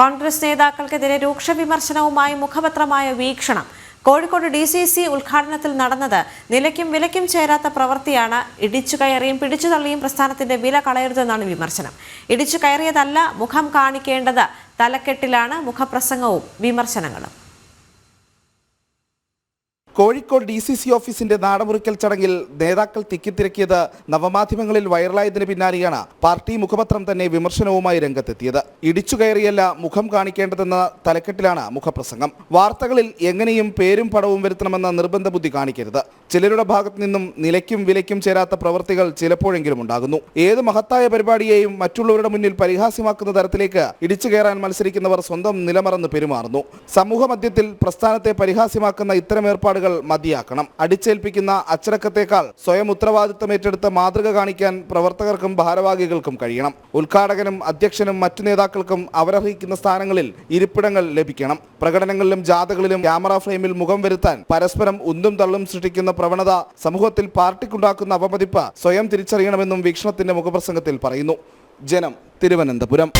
കോൺഗ്രസ് നേതാക്കൾക്കെതിരെ രൂക്ഷ വിമർശനവുമായി മുഖപത്രമായ Veekshanam. Kozhikode D C C ഉദ്ഘാടനത്തിൽ നടന്നത് നിലയ്ക്കും വിലയ്ക്കും ചേരാത്ത പ്രവൃത്തിയാണ്. ഇടിച്ചു കയറിയും പിടിച്ചു തള്ളിയും പ്രസ്ഥാനത്തിന്റെ വില കളയരുതെന്നാണ് വിമർശനം. ഇടിച്ചു കയറിയതല്ല മുഖം കാണിക്കേണ്ടത്. തലക്കെട്ടിലാണ് മുഖപ്രസംഗവും വിമർശനങ്ങളും. കോഴിക്കോട് ഡി സി സി ഓഫീസിന്റെ നാടമുറിക്കൽ ചടങ്ങിൽ നേതാക്കൾ തിക്കിത്തിരക്കിയത് നവമാധ്യമങ്ങളിൽ വൈറലായതിനു പിന്നാലെയാണ് പാർട്ടി മുഖപത്രം തന്നെ വിമർശനവുമായി രംഗത്തെത്തിയത്. ഇടിച്ചു കയറിയല്ല മുഖം കാണിക്കേണ്ടതെന്ന തലക്കെട്ടിലാണ് മുഖപ്രസംഗം. വാർത്തകളിൽ എങ്ങനെയും പേരും പടവും വരുത്തണമെന്ന നിർബന്ധ ബുദ്ധി കാണിക്കരുത്. ചിലരുടെ ഭാഗത്തു നിന്നും നിലയ്ക്കും വിലയ്ക്കും ചേരാത്ത പ്രവൃത്തികൾ ചിലപ്പോഴെങ്കിലും ഉണ്ടാകുന്നു. ഏത് മഹത്തായ പരിപാടിയെയും മറ്റുള്ളവരുടെ മുന്നിൽ പരിഹാസ്യമാക്കുന്ന തരത്തിലേക്ക് ഇടിച്ചു കയറാൻ മത്സരിക്കുന്നവർ സ്വന്തം നിലമറന്ന് പെരുമാറുന്നു. സമൂഹ മധ്യത്തിൽ പ്രസ്ഥാനത്തെ പരിഹാസ്യമാക്കുന്ന ഇത്തരം ഏർപ്പാടുകൾ മതിയാക്കണം. അടിച്ചേൽപ്പിക്കുന്ന അച്ചടക്കത്തേക്കാൾ സ്വയം ഉത്തരവാദിത്തം ഏറ്റെടുത്ത് മാതൃക കാണിക്കാൻ പ്രവർത്തകർക്കും ഭാരവാഹികൾക്കും കഴിയണം. ഉദ്ഘാടകനും അധ്യക്ഷനും മറ്റു നേതാക്കൾക്കും അവരർഹിക്കുന്ന സ്ഥാനങ്ങളിൽ ഇരിപ്പിടങ്ങൾ ലഭിക്കണം. പ്രകടനങ്ങളിലും ജാഥകളിലും ക്യാമറ ഫ്രെയിമിൽ മുഖം വരുത്താൻ പരസ്പരം ഉന്തും തള്ളും സൃഷ്ടിക്കുന്ന പ്രവണത സമൂഹത്തിൽ പാർട്ടിക്കുണ്ടാക്കുന്ന അപമതിപ്പ് സ്വയം തിരിച്ചറിയണമെന്നും വീക്ഷണത്തിന്റെ മുഖപ്രസംഗത്തിൽ പറയുന്നു. ജനം തിരുവനന്തപുരം.